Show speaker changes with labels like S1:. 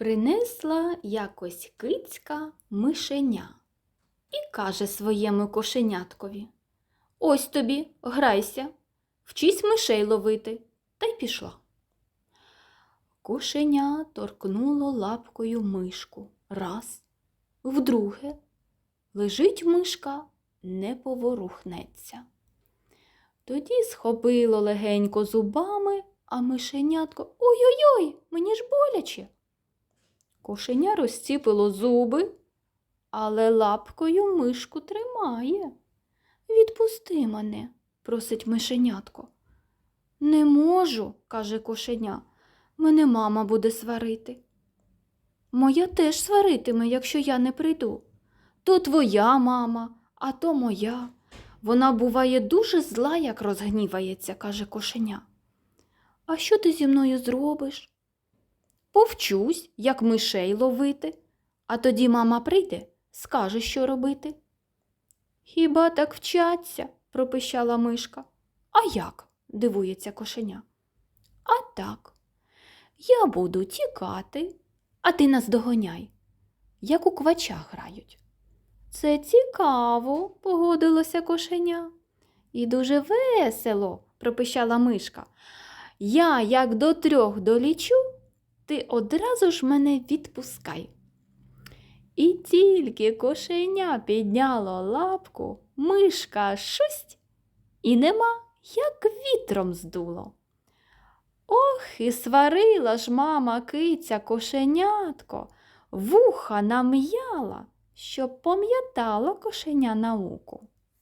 S1: Принесла якось кицька мишеня і каже своєму кошеняткові Ось тобі, грайся, вчись мишей ловити, та й пішла. Кошеня торкнуло лапкою мишку раз, вдруге. Лежить мишка, не поворухнеться. Тоді схопило легенько зубами, а мишенятко ой-ой-ой, мені ж боляче. Кошеня розціпило зуби, але лапкою мишку тримає. Відпусти мене, просить мишенятко. Не можу, каже кошеня. Мене мама буде сварити. Моя теж сваритиме, якщо я не прийду. То твоя мама, а то моя. Вона буває дуже зла, як розгнівається, каже кошеня. А що ти зі мною зробиш? Повчусь, як мишей ловити, а тоді мама прийде, скаже, що робити. Хіба так вчаться? пропищала мишка. А як? дивується кошеня. А так. Я буду тікати, а ти нас доганяй, як у квача грають. Це цікаво, погодилося кошеня. І дуже весело, пропищала мишка. Я, як до трьох долічу, ти одразу ж мене відпускай. І тільки кошеня підняло лапку, мишка шусть і нема, як вітром здуло. Ох, і сварила ж мама киця кошенятко, вуха нам'яла, щоб пам'ятала кошеня науку.